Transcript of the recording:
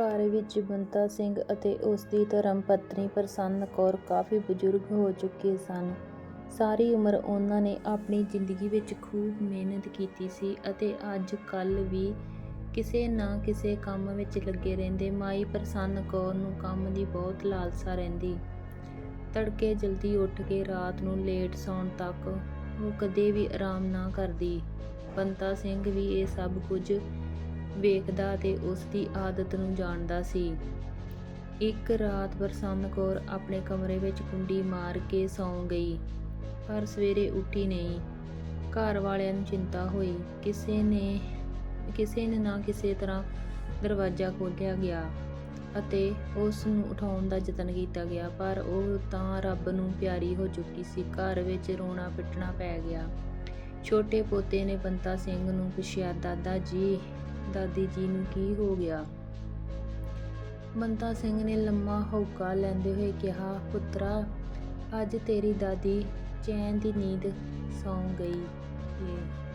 ਘਰ ਵਿੱਚ ਬੰਤਾ ਸਿੰਘ ਅਤੇ ਉਸ ਦੀ ਧਰਮ ਪਤਨੀ ਪ੍ਰਸੰਨ ਕੌਰ ਕਾਫ਼ੀ ਬਜ਼ੁਰਗ ਹੋ ਚੁੱਕੇ ਸਨ। ਸਾਰੀ ਉਮਰ ਉਹਨਾਂ ਨੇ ਆਪਣੀ ਜ਼ਿੰਦਗੀ ਵਿੱਚ ਖੂਬ ਮਿਹਨਤ ਕੀਤੀ ਸੀ ਅਤੇ ਅੱਜ-ਕੱਲ੍ਹ ਵੀ ਕਿਸੇ ਨਾ ਕਿਸੇ ਕੰਮ ਵਿੱਚ ਲੱਗੇ ਰਹਿੰਦੇ। ਮਾਈ ਪ੍ਰਸੰਨ ਕੌਰ ਨੂੰ ਕੰਮ ਦੀ ਬਹੁਤ ਲਾਲਸਾ ਰਹਿੰਦੀ। ਤੜਕੇ ਜਲਦੀ ਉੱਠ ਕੇ ਰਾਤ ਨੂੰ ਲੇਟ ਸੌਣ ਤੱਕ ਉਹ ਕਦੇ ਵੀ ਆਰਾਮ ਨਾ ਕਰਦੀ। ਬੰਤਾ ਸਿੰਘ ਵੀ ਇਹ ਸਭ ਕੁਝ ਵੇਖਦਾ ਅਤੇ ਉਸ ਦੀ ਆਦਤ ਨੂੰ ਜਾਣਦਾ ਸੀ। ਇੱਕ ਰਾਤ ਪ੍ਰਸੰਨ ਕੌਰ ਆਪਣੇ ਕਮਰੇ ਵਿੱਚ ਕੁੰਡੀ ਮਾਰ ਕੇ ਸੌਂ ਗਈ, ਪਰ ਸਵੇਰੇ ਉੱਠੀ ਨਹੀਂ। ਘਰ ਵਾਲਿਆਂ ਨੂੰ ਚਿੰਤਾ ਹੋਈ। ਕਿਸੇ ਨੇ ਕਿਸੇ ਨੇ ਨਾ ਕਿਸੇ ਤਰ੍ਹਾਂ ਦਰਵਾਜ਼ਾ ਖੋਲ੍ਹਿਆ ਗਿਆ ਅਤੇ ਉਸ ਨੂੰ ਉਠਾਉਣ ਦਾ ਯਤਨ ਕੀਤਾ ਗਿਆ, ਪਰ ਉਹ ਤਾਂ ਰੱਬ ਨੂੰ ਪਿਆਰੀ ਹੋ ਚੁੱਕੀ ਸੀ। ਘਰ ਵਿੱਚ ਰੋਣਾ-ਪਿੱਟਣਾ ਪੈ ਗਿਆ। ਛੋਟੇ ਪੋਤੇ ਨੇ ਬੰਤਾ ਸਿੰਘ ਨੂੰ ਪੁੱਛਿਆ, "ਦਾਦਾ ਜੀ, ਦਾਦੀ ਜੀ ਨੂੰ ਕੀ ਹੋ ਗਿਆ?" ਬੰਤਾ ਸਿੰਘ ਨੇ ਲੰਮਾ ਹਉਕਾ ਲੈਂਦੇ ਹੋਏ ਕਿਹਾ, "ਪੁੱਤਰਾ, ਅੱਜ ਤੇਰੀ ਦਾਦੀ ਚੈਨ ਦੀ ਨੀਂਦ ਸੌਂ ਗਈ ਏ।"